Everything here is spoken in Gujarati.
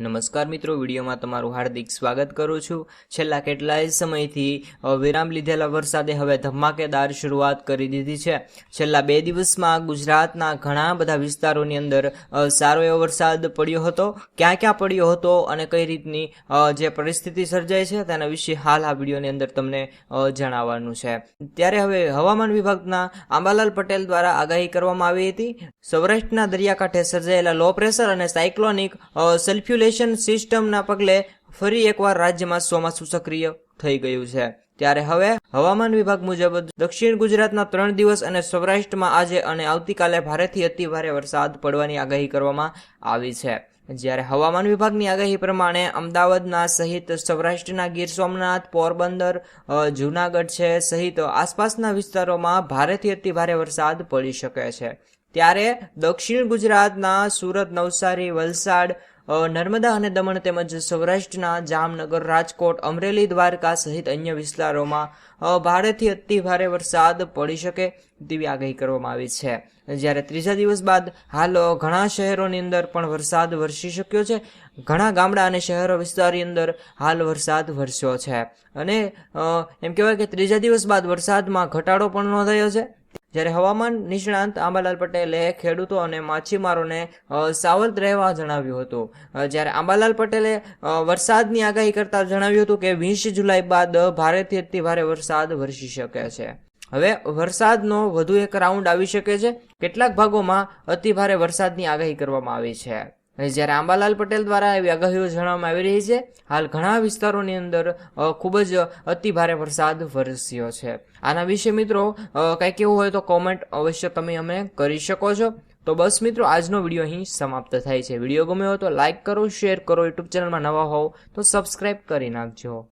નમસ્કાર મિત્રો, વિડીયોમાં તમારું હાર્દિક સ્વાગત કરું છું. છેલ્લા કેટલાય સમયથી વિરામ લીધેલા વરસાદે હવે ધમાકેદાર શરૂઆત કરી દીધી છે. છેલ્લા બે દિવસમાં ગુજરાતના ઘણા બધા વિસ્તારોની અંદર સારો એવો વરસાદ પડ્યો હતો. ક્યાં ક્યાં પડ્યો હતો અને કઈ રીતની જે પરિસ્થિતિ સર્જાય છે તેના વિશે હાલ આ વિડીયોની અંદર તમને જણાવવાનું છે. ત્યારે હવે હવામાન વિભાગના આંબાલાલ પટેલ દ્વારા આગાહી કરવામાં આવી હતી. સૌરાષ્ટ્રના દરિયાકાંઠે સર્જાયેલા લો પ્રેશર અને સાયક્લોનિક સલ્ફ્યુલેશન સિસ્ટમના પગલે ફરી એકવાર રાજ્યમાં ચોમાસું સક્રિય થઈ ગયું છે. ત્યારે હવે હવામાન વિભાગ મુજબ દક્ષિણ ગુજરાતના ત્રણ દિવસ અને સૌરાષ્ટ્રમાં આજે અને આવતીકાલે ભારેથી અતિ ભારે વરસાદ પડવાની આગાહી કરવામાં આવી છે. જ્યારે હવામાન વિભાગની આગાહી પ્રમાણે અમદાવાદના સહિત સૌરાષ્ટ્રના ગીર સોમનાથ, પોરબંદર જૂનાગઢ છે સહિત આસપાસના વિસ્તારોમાં ભારેથી અતિ ભારે વરસાદ પડી શકે છે. ત્યારે દક્ષિણ ગુજરાતના સુરત, નવસારી, વલસાડ નર્મદા અને દમણ તેમજ સૌરાષ્ટ્રના જામનગર, રાજકોટ, અમરેલી, દ્વારકા સહિત અન્ય વિસ્તારોમાં ભારેથી અતિ ભારે વરસાદ પડી શકે તેવી આગાહી કરવામાં આવી છે. જ્યારે ત્રીજા દિવસ બાદ હાલ ઘણા શહેરોની અંદર પણ વરસાદ વરસી શક્યો છે. ઘણા ગામડા અને શહેરો વિસ્તારની અંદર હાલ વરસાદ વરસ્યો છે. અને એમ કહેવાય કે ત્રીજા દિવસ બાદ વરસાદમાં ઘટાડો પણ નોંધાયો છે. જ્યારે હવામાન નિષ્ણાંત આંબાલાલ પટેલે ખેડૂતો અને માછીમારોને સાવધ રહેવા જણાવ્યું હતું. જ્યારે આંબાલાલ પટેલે વરસાદની આગાહી કરતા જણાવ્યું હતું કે વીસ જુલાઈ બાદ ભારેથી અતિ ભારે વરસાદ વરસી શકે છે. હવે વરસાદનો વધુ એક રાઉન્ડ આવી શકે છે. કેટલાક ભાગોમાં અતિ ભારે વરસાદની આગાહી કરવામાં આવી છે. જ્યારે આંબાલાલ પટેલ દ્વારા એવી આગાહીઓ જણાવવામાં આવી રહી છે, હાલ ઘણા વિસ્તારોની અંદર ખૂબ જ અતિ ભારે વરસાદ વરસ્યો છે. આના વિશે મિત્રો કંઈક એવું હોય તો કોમેન્ટ અવશ્ય તમે અમે કરી શકો છો. તો બસ મિત્રો, આજનો વીડિયો અહીં સમાપ્ત થાય છે. વીડિયો ગમ્યો હોય તો લાઇક કરો, શેર કરો, યુટ્યુબ ચેનલમાં નવા હોવ તો સબસ્ક્રાઈબ કરી નાખજો.